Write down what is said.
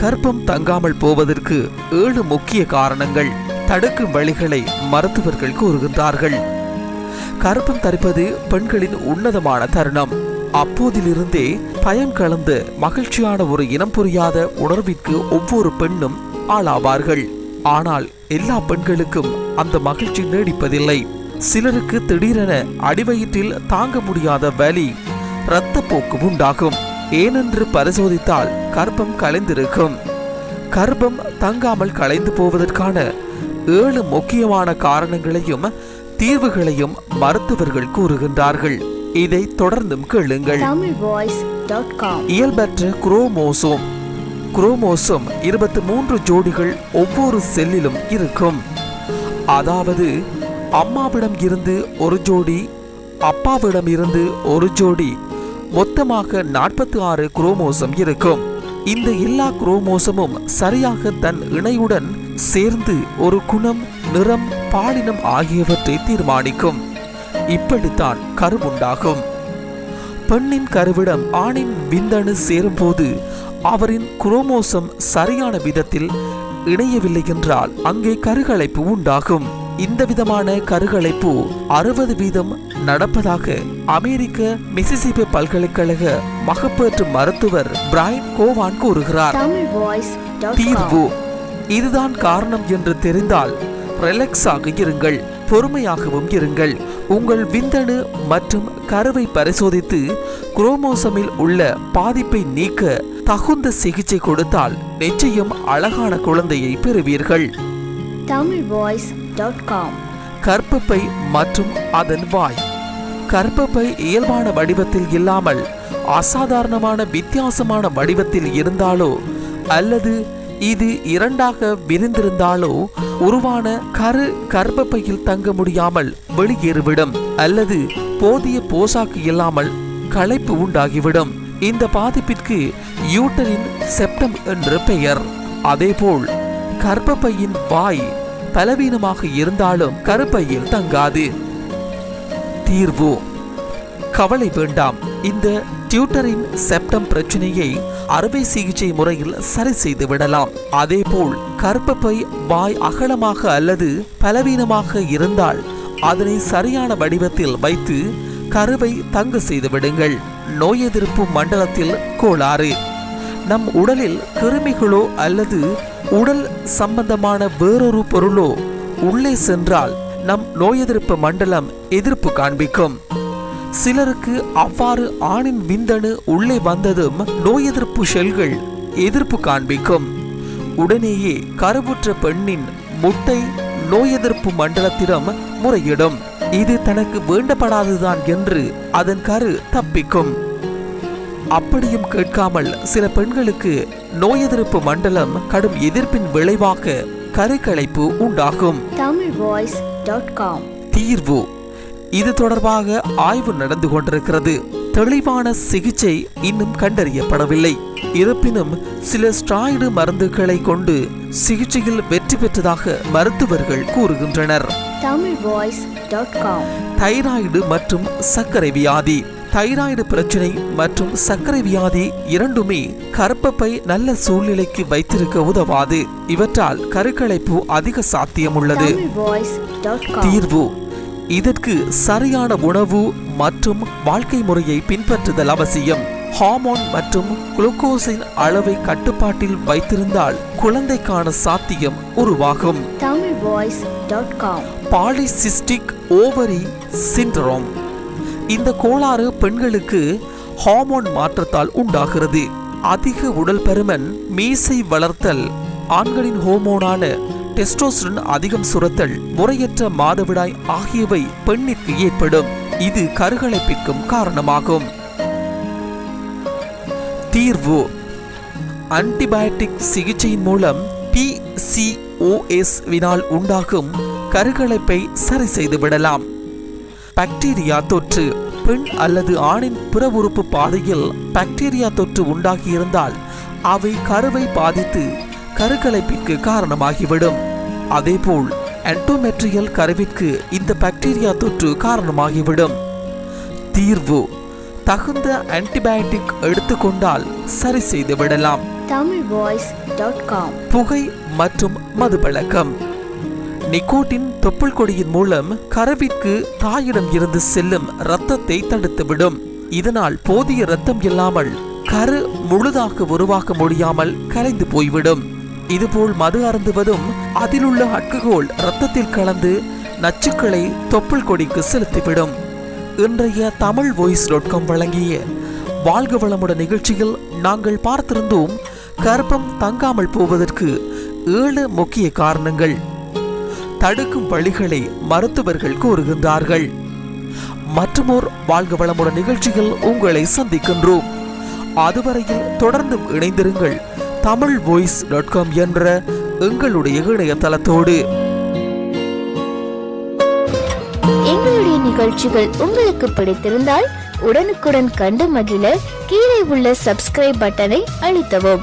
கர்ப்பம் தங்காமல் போவதற்கு ஏழு முக்கிய காரணங்கள் தடுக்கும் வழிகளை மருத்துவர்கள் கூறுகின்றார்கள். கர்ப்பம் தரிப்பது பெண்களின் உன்னதமான தருணம். அப்போதிலிருந்தே பயம் கலந்த மகிழ்ச்சியான ஒரு இனம் புரியாத உணர்விற்கு ஒவ்வொரு பெண்ணும் ஆளாவார்கள். ஆனால் எல்லா பெண்களுக்கும் அந்த மகிழ்ச்சி நீடிப்பதில்லை. சிலருக்கு திடீரென அடிவயிற்றில் தாங்க முடியாத வலி இரத்தப்போக்கு உண்டாகும். ஏனென்று பரிசோதித்தால் கர்ப்பம் கலைந்திருக்கும். கர்ப்பம் தங்காமல் கலைந்து போவதற்கான ஏழு முக்கியமான காரணங்களையும் தீர்வுகளையும் மருத்துவர்கள் கூறுகின்றார்கள். இதை தொடர்ந்தும் கேளுங்கள். இயல்பற்ற குரோமோசோம். குரோமோசோம் இருபத்தி மூன்று ஜோடிகள் ஒவ்வொரு செல்லிலும் இருக்கும். அதாவது அம்மாவிடம் இருந்து ஒரு ஜோடி அப்பாவிடம் இருந்து ஒரு ஜோடி மொத்தமாக நாற்பத்தி ஆறு குரோமோசம் இருக்கும். இந்த எல்லா குரோமோசமும் சரியாக தன் இணையுடன் சேர்ந்து ஒரு குணம் நிறம் பாலினம் ஆகியவற்றை தீர்மானிக்கும். இப்படித்தான் கருவுண்டாகும் பெண்ணின் கருவிடம் ஆணின் விந்தணு சேரும்போது அவரின் குரோமோசம் சரியான விதத்தில் இணையவில்லை என்றால் அங்கே கருகலைப்பு உண்டாகும். இந்த விதமான கருகலைப்பு அறுபது வீதம் நடப்பதாக அமெரிக்க மிசிசிபி பல்கலைக்கழக மகப்பேற்று மருத்துவர் பிரைன் கோவான் கூறுகிறார். தீர்வு. இதுதான் காரணம் என்று தெரிந்தால் ரிலாக்ஸாக இருங்கள் பொறுமையாகவும் இருங்கள். உங்கள் விந்தணு மற்றும் கருவை பரிசோதித்து குரோமோசமில் உள்ள பாதிப்பை நீக்க தகுந்த சிகிச்சை கொடுத்தால் நிச்சயம் அழகான குழந்தையை பெறுவீர்கள். தமிழ் வாய்ஸ் டாட் காம் கற்பப்பை மற்றும் அதன் வாய். கற்பப்பை இயல்பான வடிவத்தில் இல்லாமல் அசாதாரணமான வித்தியாசமான வடிவத்தில் இருந்தாலோ அல்லது இது இரண்டாக விரிந்திருந்தாலோ உருவான கரு கர்ப்பப்பையில் தங்க முடியாமல் வெளியேறிவிடும் அல்லது போதிய போசாக்கு இல்லாமல் களைப்பு உண்டாகிவிடும். இந்த பாதிப்பிற்கு யூட்டரின் செப்டம் என்ற பெயர். அதேபோல் கர்ப்பப்பையின் வாய் பலவீனமாக இருந்தாலும் கருப்பையில் தங்காது. தீர்வு. கவலை வேண்டாம். இந்த டியூட்டரின் செப்டம் பிரச்சனையை அறுவை சிகிச்சை முறையில் சரி செய்து விடலாம். அதேபோல் கருப்பப்பை வாய் அகலமாக அல்லது பலவீனமாக இருந்தால் அதனை சரியான வடிவத்தில் வைத்து கருவை தங்கு செய்து விடுங்கள். நோய் எதிர்ப்பு மண்டலத்தில் கோளாறு. நம் உடலில் கிருமிகளோ அல்லது உடல் சம்பந்தமான வேறொரு பொருளோ உள்ளே சென்றால் நம் நோய் எதிர்ப்பு மண்டலம் எதிர்ப்பு காண்பிக்கும். சிலருக்கு அவ்வாறு ஆணின் விந்தணு உள்ளே வந்ததும் நோய் எதிர்ப்பு செல்கள் எதிர்ப்பு காண்பிக்கும். உடனேயே கருவுற்ற பெண்ணின் முட்டை நோய் எதிர்ப்பு மண்டலத்திடம் முறையிடும். இது தனக்கு வேண்டப்படாதுதான் என்று அதன் கரு தப்பிக்கும். அப்படியும் கேட்காமல் சில பெண்களுக்கு நோய் எதிர்ப்பு மண்டலம் கடும் எதிர்ப்பின் விளைவாக கருக்கலைப்பு உண்டாகும். தீர்வு. இது தொடர்பாக ஆய்வு நடந்து கொண்டிருக்கிறது. தெளிவான சிகிச்சை இன்னும் கண்டறியப்படவில்லை. இருப்பினும் சில ஸ்டாய்டு மருந்துகளை கொண்டு சிகிச்சையில் வெற்றி பெற்றதாக மருத்துவர்கள் கூறுகின்றனர். தைராய்டு மற்றும் சர்க்கரை வியாதி. தைராய்டு பிரச்சனை மற்றும் சர்க்கரை வியாதி இரண்டுமே கர்ப்பப்பை நல்ல சூழ்நிலைக்கு வைத்திருக்க உதவாது. இவற்றால் கருக்கலைப்பு அதிக சாத்தியமுள்ளது. டாட் காம் தீர்வு இதற்கு சரியான உணவு மற்றும் வாழ்க்கை முறையை பின்பற்றுதல் அவசியம். ஹார்மோன் மற்றும் குளுக்கோஸின் அளவை கட்டுப்பாட்டில் வைத்திருந்தால் குழந்தைக்கான சாத்தியம் உருவாகும். Polycystic ovary syndrome. இந்த கோளாறு பெண்களுக்கு ஹார்மோன் மாற்றத்தால் உண்டாகிறது. அதிக உடல் பருமன் மீசை வளர்த்தல் ஆண்களின் ஹோமோனான டெஸ்டோஸ்டன் அதிகம் சுரத்தல் முறையற்ற மாதவிடாய் ஆகியவை பெண்ணிற்கு ஏற்படும். இது கருகலைப்பிற்கும் காரணமாகும். தீர்வு. ஆன்டிபயோட்டிக் சிகிச்சையின் மூலம் பிசிஓஎஸ் வினால் உண்டாகும் கருகலைப்பை சரி செய்து விடலாம் பாக்டீரியா தொற்று. பெண் அல்லது ஆணின் பிற உறுப்பு பாதையில் பாக்டீரியா தொற்று உண்டாகியிருந்தால் அவை கருவை பாதித்து கருக்கலைப்பிற்கு காரணமாகிவிடும். அதேபோல் என்டோமெட்ரியல் கருவிற்கு இந்த பாக்டீரியா தொற்று காரணமாகிவிடும். தீர்வு தகுந்த ஆன்டிபயோட்டிக் எடுத்துக்கொண்டால் சரி செய்து விடலாம் tamilvoice.com புகை மற்றும் மதுப்பழக்கம். நிக்கோட்டின் தொப்புள் கொடியின் மூலம் கருவிற்கு தாயிடம் இருந்து செல்லும் இரத்தத்தை தடுத்துவிடும். இதனால் போதிய இரத்தம் இல்லாமல் கரு முழுதாக உருவாக்க முடியாமல் கரைந்து போய்விடும். இதுபோல் மது அருந்துவதும் அதிலுள்ள அட்குகோல் இரத்தத்தில் கலந்து நச்சுக்களை தொப்புள் கொடிக்கு செலுத்திவிடும். இன்றைய தமிழ் வாய்ஸ் டாட் காம் வழங்கிய வாழ்க வளமுடன் நிகழ்ச்சியில் நாங்கள் பார்த்திருந்தோம் கர்ப்பம் தங்காமல் போவதற்கு ஏழு முக்கிய காரணங்கள். தடுக்கும் வழிகளை மருத்துவர்கள் கூறுகின்றார்கள். மற்றுமோர் வாழ்க வளமுடன் நிகழ்ச்சியில் உங்களை சந்திக்கின்றோம். அதுவரையில் தொடர்ந்தும் இணைந்திருங்கள் தமிழ் வாய்ஸ் டாட் காம் என்ற எங்களுடைய இணையதளத்தோடு. எங்களுடைய நிகழ்ச்சிகள் உங்களுக்கு பிடித்திருந்தால் உடனுக்குடன் கண்டு மகிழ கீழே உள்ள சப்ஸ்கிரைப் பட்டனை அழுத்தவும்.